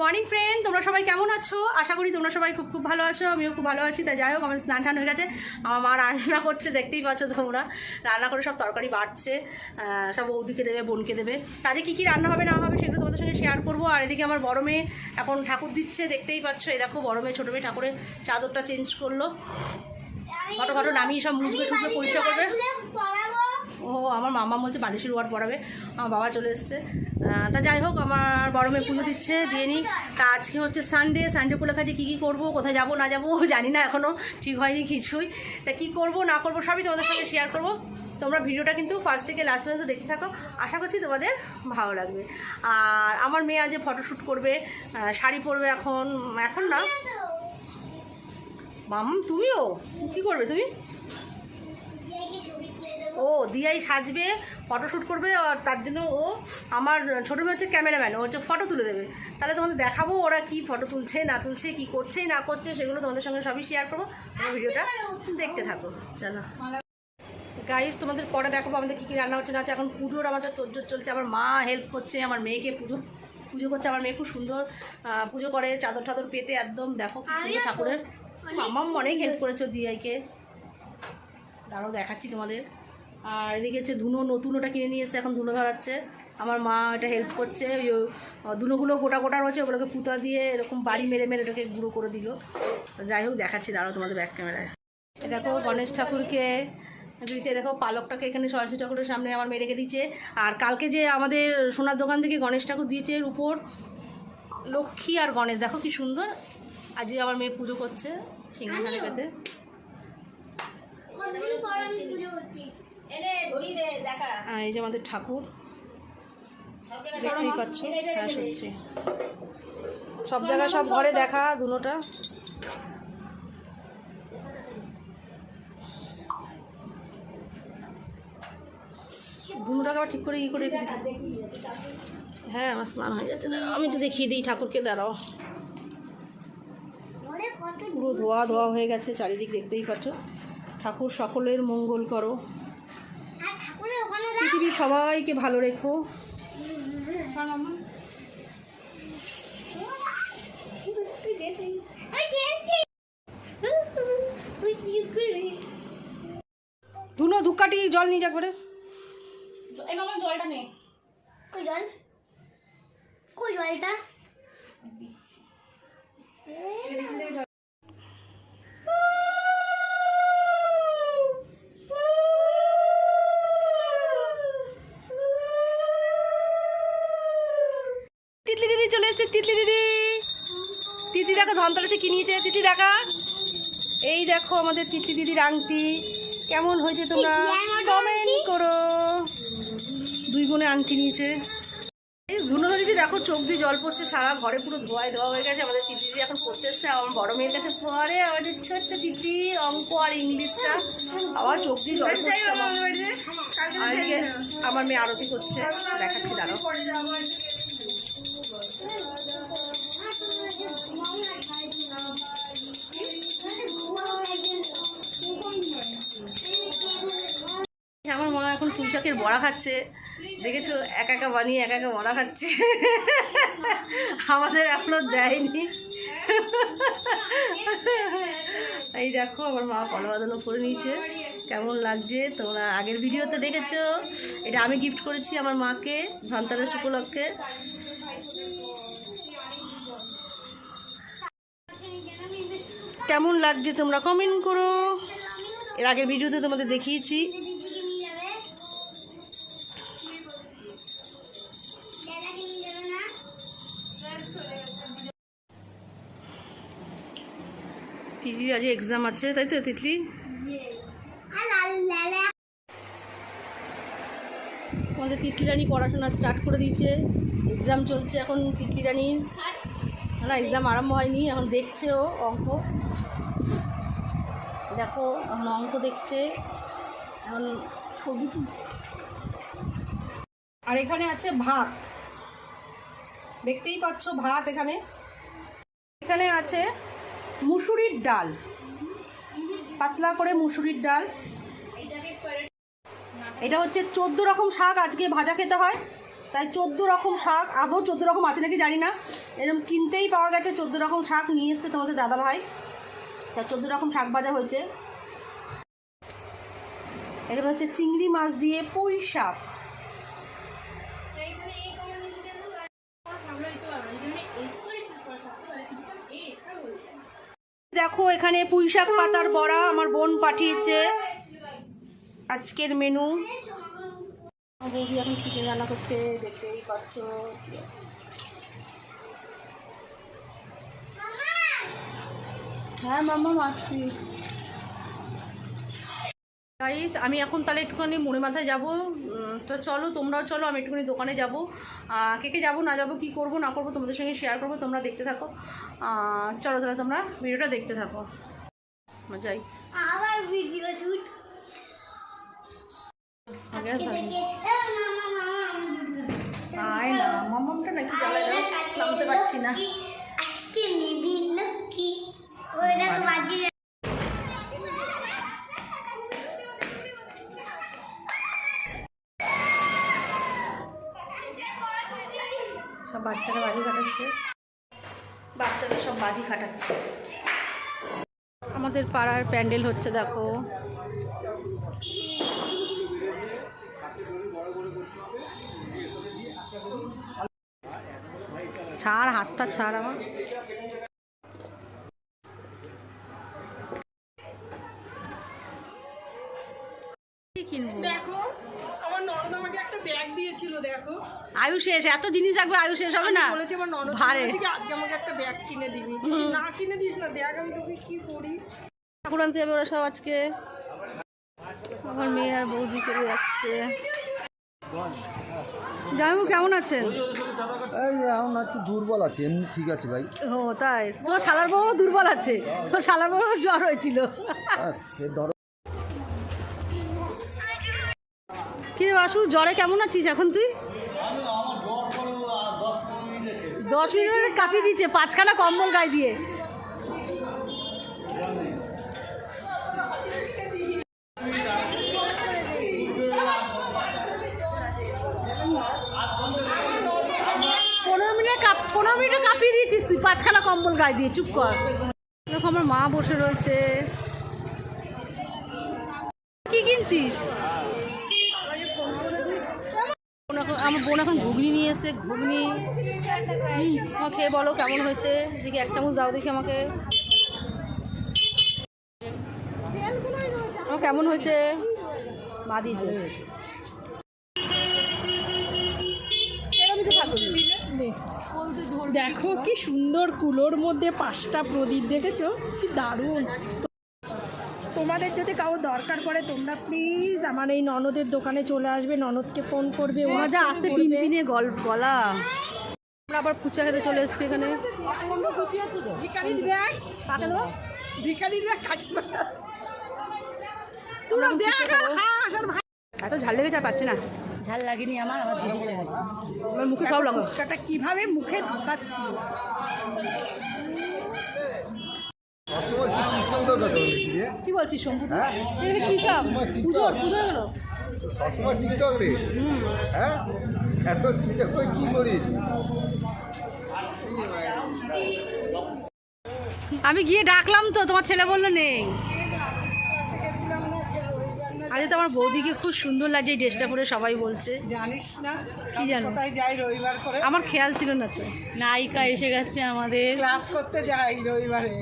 Morning friend, তোমরা সবাই কেমন আছো? আশা করি তোমরা সবাই খুব খুব ভালো আছো, আমিও খুব ভালো আছি। তা যাই হোক, আমার স্নান টান হয়ে গেছে। আমার মা রান্না করছে, দেখতেই পাচ্ছ তোমরা। রান্না করে সব তরকারি বাড়ছে সব বৌদিকে দেবে, বোনকে দেবে। কাজে কী কী রান্না হবে, না হবে, সেগুলো তোমাদের সঙ্গে শেয়ার করব। আর এদিকে আমার বড় মেয়ে এখন ঠাকুর দিচ্ছে, দেখতেই পাচ্ছ। এই দেখো, বড় মেয়ে, ছোটো মেয়ে ঠাকুরের চাদরটা চেঞ্জ করল। ফটো ফটো নামিয়ে সব মুছবে টুকবে পরিষ্কার করবে। ও, আমার মামা বলছে বালিশের ওয়ার্ড পড়াবে আমার বাবা চলে এসছে। তা যাই হোক, আমার বড় মেয়ে পুজো দিচ্ছে, দিয়ে নিই। তা আজকে হচ্ছে সানডে সানডে উপলক্ষে কী কী করব, কোথায় যাব, না যাব, জানি না এখনও ঠিক হয়নি কিছুই। তা কী করব, না করব, সবই তোমাদের সঙ্গে শেয়ার করব। তোমরা ভিডিওটা কিন্তু ফার্স্ট থেকে লাস্ট পর্যন্ত দেখতে থাকো। আশা করছি তোমাদের ভালো লাগবে। আর আমার মেয়ে আজ ফটোশ্যুট করবে শাড়ি পরবে এখন এখন না? মাম তুমিও? কী করবে তুমি? ও দিয়াই সাজবে ফটোশ্যুট করবে আর তার জন্য ও আমার ছোটো মেয়ে হচ্ছে ক্যামেরাম্যান ও হচ্ছে ফটো তুলে দেবে। তাহলে তোমাদের দেখাবো ওরা কি ফটো তুলছে না তুলছে কি করছে না করছে সেগুলো তোমাদের সঙ্গে সবই শেয়ার করব। তোমরা ভিডিওটা দেখতে থাকো চলো। গাইস তোমাদের পরে দেখাবো আমাদের কী কী রান্না হচ্ছে না হচ্ছে। এখন পুজোর আমাদের তোরজোর চলছে আমার মা হেল্প করছে আমার মেয়েকে পুজো পুজো করছে আমার মেয়ে খুব সুন্দর পুজো করে চাদর টাদর পেতে একদম দেখো সুন্দর ঠাকুরের। মামাম অনেক হেল্প করেছ দিয়াইকে। দাঁড়াও দেখাচ্ছি তোমাদের। আর এদিকে হচ্ছে ধুনো নতুন ওটা কিনে নিয়ে এসছে এখন ধুনো ধরাচ্ছে। আমার মা এটা হেল্প করছে ওই ধুনোগুলো গোটা গোটা রয়েছে ওগুলোকে পুতা দিয়ে এরকম বাড়ি মেরে মেরে এটাকে গুঁড়ো করে দিল। তো যাই হোক দেখাচ্ছি দাঁড়াও তোমাদের ব্যাক ক্যামেরায় দেখো গণেশ ঠাকুরকে দিয়েছে দেখো পালকটাকে এখানে সরস্বতী ঠাকুরের সামনে আমার মেয়ে রেখে দিয়েছে। আর কালকে যে আমাদের সোনার দোকান থেকে গণেশ ঠাকুর দিয়েছে এর উপর লক্ষ্মী আর গণেশ দেখো কি সুন্দর। আজকে আমার মেয়ে পুজো করছে সিংহাসনে পেতে। আর এই যে আমাদের ঠাকুর। দেখতেই পাচ্ছ হ্যাঁ সত্যি সব জায়গায় সব ঘরে দেখা দুটোটা দুটোটাকে আবার ঠিক করে ই করে হ্যাঁ আমার স্নান হয়ে যাচ্ছে দাঁড়াও আমি একটু দেখিয়ে দিই ঠাকুরকে দাঁড়াও। পুরো ধোয়া ধোয়া হয়ে গেছে চারিদিক দেখতেই পাচ্ছ। ঠাকুর সকলের মঙ্গল করো। পৃথিবীর সবাইকে ভালো রেখো। ধুনো ধুকাটি জল নিয়ে যা করে জলটা নে। কই জল? কই জলটা তিতলি দিদি চলে এসেছে তিতলি দিদি। তিতলি দেখো ধনতলাসে কি নিয়েছে? তিতলি দেখা। এই দেখো আমাদের তিতলি দিদির আংটি। কেমন হয়েছে তোমরা কমেন্ট করো। দুই বোনে আংটি নিয়েছে। এই ধুনো ধরেছি দেখো চোখ দিয়ে জল পড়ছে সারা ঘরে পুরো ধোয়ায় ধোয়া হয়ে গেছে। আমাদের তিতলি দিদি এখন পড়তে এসছে আমার বড় মেয়ের কাছে পরে আমাদের ছোট্ট তিতলি অঙ্ক আর ইংলিশটা। আবার চোখ দিয়ে জল পড়ছে আমার। এদিকে আমার মেয়ে আরতি করছে। দেখাচ্ছি দাঁড়াও। এখন পুঁইশাকের বড়া খাচ্ছে, দেখেছ? একা একা বানিয়ে একা একা বড়া খাচ্ছে। আমাদের এখনও দেয়নি। এই দেখো, আমার মা কলা বাঁধানো করে নিয়েছে। কেমন লাগছে? তোমরা আগের ভিডিওতে দেখেছ? এটা আমি গিফট করেছি আমার মাকে, ধনতেরাস উপলক্ষে। কেমন লাগছে তোমরা কমেন্ট করো। এর আগের ভিডিওতে তোমাদের দেখিয়েছি দিদিকে নিয়ে যাবে দাদাকে নিয়ে যাবে না তিতলির আজ এক্সাম আছে তাই তো তিতলি আমাদের তিতলি রানী পড়াশোনা স্টার্ট করে দিয়েছে এক্সাম চলছে এখন তিতলি রানীর না এক্সাম আরম্ভ হয়নি, এখন দেখছে ও অঙ্ক। দেখো, এখন অঙ্ক দেখছে, এখন ছবি আর এখানে আছে ভাত। দেখতেই পাচ্ছ ভাত এখানে। এখানে আছে মুসুরির ডাল। পাতলা করে মুসুরির ডাল। এটা হচ্ছে চোদ্দ রকম শাক, আজকে ভাজা খেতে হয়। তাই চোদ্দ রকম শাক, আদৌ চোদ্দ রকম আছে নাকি জানি না। এরকম কিনতেই পাওয়া গেছে, চোদ্দ রকম শাক নিয়ে এসছে তোমাদের দাদা ভাই তা চোদ্দ রকম শাক ভাজা হয়েছে। এখানে হচ্ছে চিংড়ি মাছ দিয়ে পুঁই শাক। এখানে পুঁইশাক পাতার বড়া আমার বোন পাঠিয়েছে। আজকের মেনু। বৌদি এখন চিকেন রান্না করছে, দেখতেই পাচ্ছ। হ্যাঁ মাম্মা আসছি গাইস আমি এখন তাহলে একটুখানি মনে মাথায় যাব তো চলো তোমরাও চলো আমি একটুখানি দোকানে যাব কে কে যাব না যাব কী করব না করব তোমাদের সঙ্গে শেয়ার করব তোমরা দেখতে থাকো চলো তাহলে তোমরা ভিডিওটা দেখতে থাকো যাই আবার ভিডিও শুট আয় না মামামটা নাকি জ্বালায় দাও নামতে পারছি না আজকে মেবি লাকি ওইটা বাজি সব বাচ্চারা বাজি কাটাচ্ছে বাচ্চারা সব বাজি ফাটাচ্ছে। আমাদের পাড়ার প্যান্ডেল হচ্ছে দেখো। ছাড় হাতটা ছাড় আমার। দেখো আমার ননদ আমাকে একটা ব্যাগ দিয়েছিল দেখো। আয়ু শেষ এত জিনিস আয়ু শেষ হবে না? বলেছে আমার ননদ ভারে। আজকে আমাকে একটা ব্যাগ কিনে দিবি। না কিনে দিস না দেখ আমি তোকে কি করি। ঠাকুর আনতে যাবে ওরা সব আজকে। আমার মেয়ে আর বৌদি চলে যাচ্ছে। জামাইবু কেমন আছেন? এই এখন একটু দুর্বল আছে এমনি ঠিক আছে ভাই। ও তাই? তোমার শালার বউ দুর্বল আছে। তোমার শালার বউ জ্বর হয়েছিল। হ্যাঁ, সে ধরো বাসু জ্বরে কেমন আছিস এখন তুই? দশ মিনিট কাঁপিয়ে দিচ্ছে পাঁচখানা কম্বল গায়ে দিয়ে। পনেরো মিনিট কাপ পনেরো মিনিটে কাঁপিয়ে দিয়েছিস তুই পাঁচখানা কম্বল গায়ে দিয়ে চুপ কর। দেখো আমার মা বসে রয়েছে। কি কিনছিস? আমার বোন এখন ঘুগনি নিয়ে এসে, ঘুগনি। আমাকে বলো কেমন হয়েছে? দেখি এক চামচ দাও দেখি আমাকে। কেমন হয়েছে? মা দিয়েছে। দেখো কি সুন্দর কুলোর মধ্যে পাঁচটা প্রদীপ, দেখেছ? কি দারুণ। তোমাদের যদি কারও দরকার পড়ে তোমরা প্লিজ আমার এই ননদের দোকানে চলে আসবে ননদকে ফোন করবে ওরা যা আসতে পিনপিনে গল্প গলা আমরা আবার ফুচকা খেতে চলে এসেছি এখানে। ভাই। এত ঝাল লেগেছে আর পাচ্ছি না। ঝাল লাগেনি আমার আমার ভেজে লেগেছে আমার মুখে সব লাগো কীভাবে মুখে ঢুকাচ্ছি? কি বলছিস শম্ভু? হ্যাঁ? কি কাম? পুজো পুজো গেল? সবসময় টিকটক রে? হ্যাঁ? এত টিকটক করে কি করিস? আমি গিয়ে ডাকলাম তো তোমার ছেলে বলল নেই। আরে তো আমার বৌদিকে খুব সুন্দর লাগছে এই ড্রেসটা পরে সবাই বলছে। জানিস না কি জানো? যাই রবিবার করে? আমার খেয়াল ছিল না তো। নায়িকা এসে গেছে আমাদের। ক্লাস করতে যাই রবিবারে।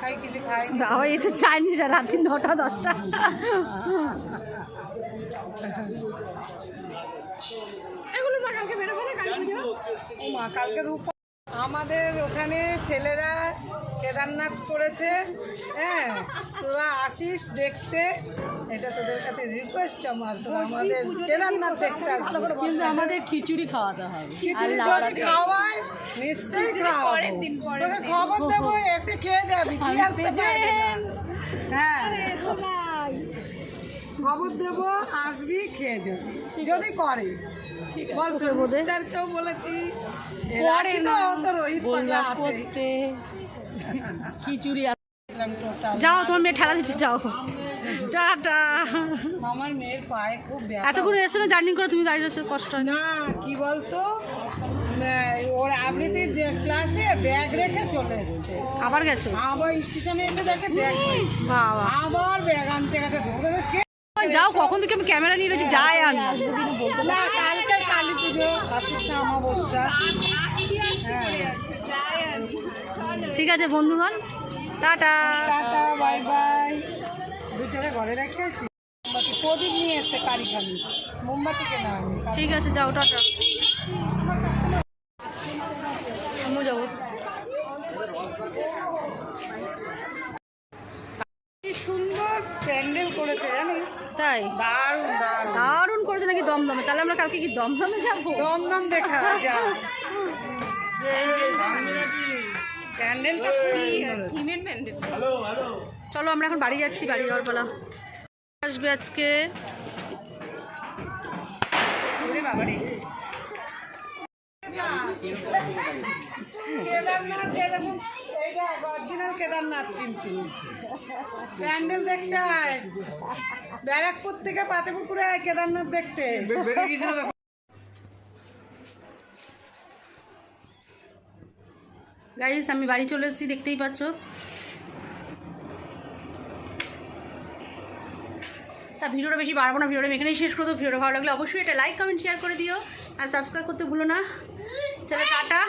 খাই কিছু খাই। বাবা এই তো চাইনিজ আর রাত্রি নটা দশটা। এগুলো কালকে বেরোবো না কালকে পুজো ও মা কালকে রূপ আমাদের ওখানে ছেলেরা কেদারনাথ করেছে হ্যাঁ? তোরা আসিস দেখতে। এটা তোদের সাথে রিকোয়েস্ট আমার তোরা আমাদের কেদারনাথ দেখতে আসবি। কিন্তু আমাদের খিচুড়ি খাওয়াতে হবে খিচুড়ি যদি খাওয়ায় নিশ্চয়ই খাওয়াবো। তোকে খবর দেবো এসে খেয়ে যাবি কি আসতে পারবে হ্যাঁ। খবর দেবো আসবি খেয়ে যাবি। যদি করে। বল সুমিস্টারকেও বলেছি। করে না বললাম করতে। খিচুড়ি যাও তোমার মেয়ে ঠেলা দিচ্ছে যাও। টাটা। আমার মেয়ের পায়ে খুব এতক্ষণ এসে না জার্নি করে তুমি দাঁড়িয়ে কষ্ট না কি বলতো? ওর আবৃত্তির যে ক্লাসে ব্যাগ রেখে চলে এসেছে। আবার গেছো? আবার স্টেশনে এসে দেখে ব্যাগ বাবা। আবার ব্যাগ আনতে গেছে। কে কখন থেকে আমি ক্যামেরা নিয়ে রয়েছি? যাই আর না। না কালকে কালী পুজো অমাবস্যা। ঠিক আছে বন্ধুগণ। টাটা। Tata bye bye. দুটোরে ঘরে রেখে প্রদীপ নিয়ে এসছে কারিখানি মোমবাতি কেনা ঠিক আছে যাও টাটা আমিও যাব কি সুন্দর প্যান্ডেল করেছে জানিস? তাই? দারুণ দারুণ। করেছে নাকি দমদমে? তাহলে আমরা কালকে কি দমদমে যাব? দমদম দেখা যা। প্যান্ডেলটা সুন্দর। চলো আমরা এখন বাড়ি যাচ্ছি বাড়ি যাওয়ার পালা। আসবে আজকে। কেদারনাথ এরকম এই যে অরিজিনাল কেদারনাথ কিন্তু। প্যান্ডেল দেখতে আয় ব্যারাকপুর থেকে পাতেপুকুরে আয় কেদারনাথ দেখতে। গাইস আমি বাড়ি চলে এসেছি, দেখতেই পাচ্ছ। তা ভিডিওটা বেশি বাড়বো না, ভিডিওটা এখানেই শেষ করে দেবো ভিডিওটা ভালো লাগলে অবশ্যই এটা লাইক কমেন্ট শেয়ার করে দিও। আর সাবস্ক্রাইব করতে ভুলো না। চলো, টাটা।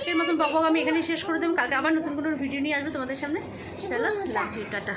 আজকের মতন বক বক আমি এখানেই শেষ করে দেবো। কালকে আবার নতুন কোনো ভিডিও নিয়ে আসব তোমাদের সামনে। চলো লাভ টাটা।